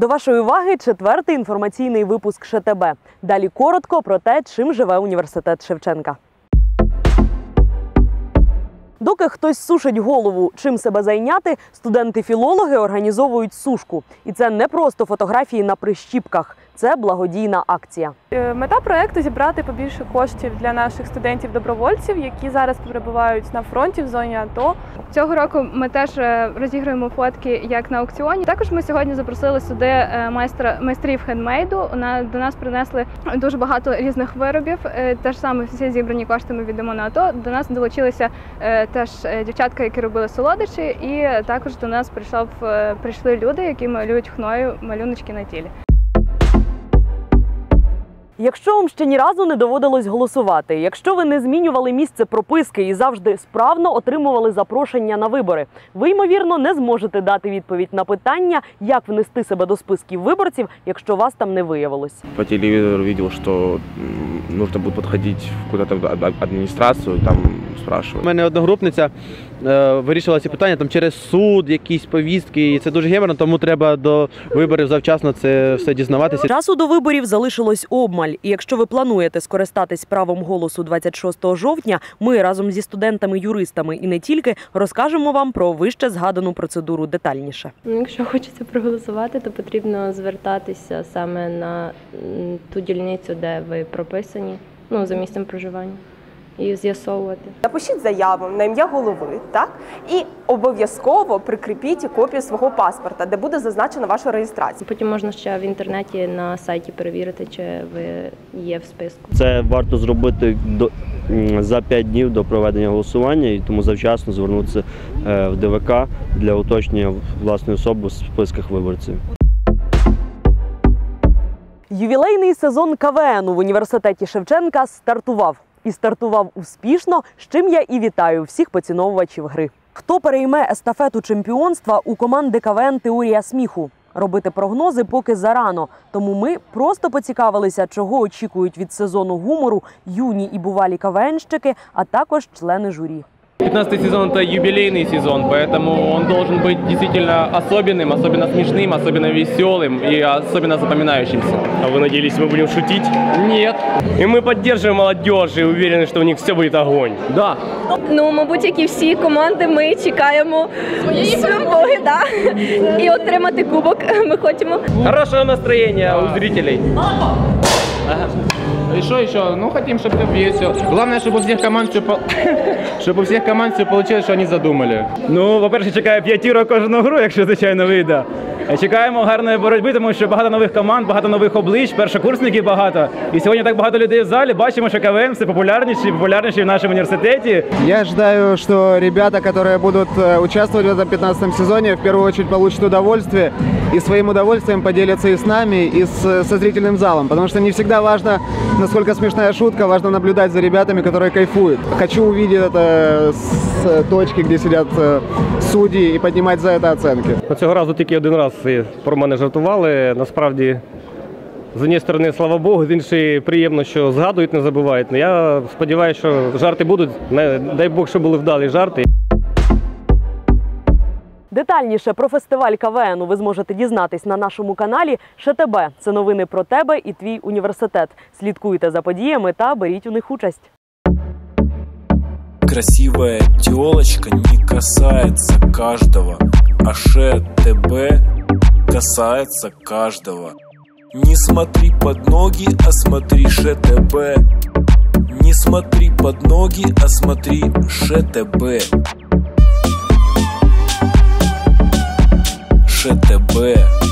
До вашої уваги четвертий інформаційний випуск ШТБ. Далі коротко про те, чим живе університет Шевченка. Доки хтось сушить голову, чим себе зайняти, студенти-філологи організовують сушку. І це не просто фотографії на прищіпках, це благодійна акція. Е, Мета проекту зібрати побільше коштів для наших студентів-добровольців, які зараз перебувають на фронті в зоні АТО. Цього року ми теж е, розіграємо фотки як на аукціоні. Також ми сьогодні запросили сюди е, майстра майстрів хендмейду. На до нас принесли дуже багато різних виробів. Е, Те ж саме всі зібрані кошти ми віддамо на АТО. До нас долучилися теж дівчатка, які робили солодощі, і також до нас прийшов прийшли люди, які малюють хною малюночки на тілі. Якщо вам ще ні разу не доводилось голосувати, якщо ви не змінювали місце прописки і завжди справно отримували запрошення на вибори, ви ймовірно не зможете дати відповідь на питання, як внести себе до списків виборців, якщо вас там не виявилось. По телевизору видел, что м, нужно будет подходить в куда-то в ад- администрацию, там У мене одногрупниця е, вирішила ці питання там через суд, якісь повістки, і це дуже геморно, тому треба до виборів завчасно це все дізнаватися. Часу до виборів залишилось обмаль. І якщо ви плануєте скористатись правом голосу 26 жовтня, ми разом зі студентами-юристами і не тільки розкажемо вам про вище згадану процедуру детальніше. Ну, якщо хочеться проголосувати, то потрібно звертатися саме на ту дільницю, де ви прописані, ну за місцем проживання, і з'ясовувати. Напишіть заяву на ім'я голови, так і обов'язково прикріпіть копію свого паспорта, де буде зазначена ваша реєстрація. Потім можна ще в інтернеті на сайті перевірити, чи ви є в списку. Це варто зробити до за 5 днів до проведення голосування, і тому завчасно звернутися е, в ДВК для уточнення власної особи в списках виборців. Ювілейний сезон КВН в університеті Шевченка стартував і стартував успішно, з чим я і вітаю всіх поціновувачів гри. Хто перейме естафету чемпіонства у команди КВН Теорія сміху? Робити прогнози поки зарано. Тому ми просто поцікавилися, чого очікують від сезону гумору юні і бувалі КВНщики, а також члени журі. 15 сезон это юбилейный сезон, поэтому он должен быть действительно особенным, особенно смешным, особенно веселым и особенно запоминающимся. А вы надеялись, мы будем шутить? Нет. И мы поддерживаем молодежь и уверены, что у них все будет огонь. Да. Ну, мабуть, як і всі команди, ми чекаємо своєї перемоги, да? і отримати кубок. Ми хочемо. Хорошего настроения у зрителей. И что еще? Ну, хотим, чтобы весело. Главное, чтобы у всех команд все, чтобы у всех команд все получилось, что они задумали. Ну, по-перше, чекаю п'ятіро кожну гру, якщо звичайно вийде. Чекаємо гарної боротьби, тому що багато нових команд, багато нових облич, першокурсників багато. І сьогодні так багато людей в залі. Бачимо, що КВН все популярніші і популярніші в нашому університеті. Я ожидаю, что ребята, которые будут э, участвовать в этом 15 сезоне, в первую очередь получат удовольствие и своим удовольствием поделятся и с нами, и с, со зрительным залом. Потому что не всегда важно, насколько смешная шутка, важно наблюдать за ребятами, которые кайфуют. Хочу увидеть это с э, точки, где сидят э, судьи, и поднимать за это оценки. Ну, Цього разу тільки один раз І про мене жартували. Насправді, з однієї сторони, слава Богу, з іншої приємно, що згадують, не забувають. Ну, я сподіваюся, що жарти будуть. Дай Бог, щоб були вдалі жарти. Детальніше про фестиваль КВН ви зможете дізнатись на нашому каналі ШТБ. Це новини про тебе і твій університет. Слідкуйте за подіями та беріть у них участь. Красивая телочка не касается каждого, а ШТБ касается каждого. Не смотри под ноги, а смотри ШТБ. Не смотри под ноги, а смотри ШТБ. ШТБ.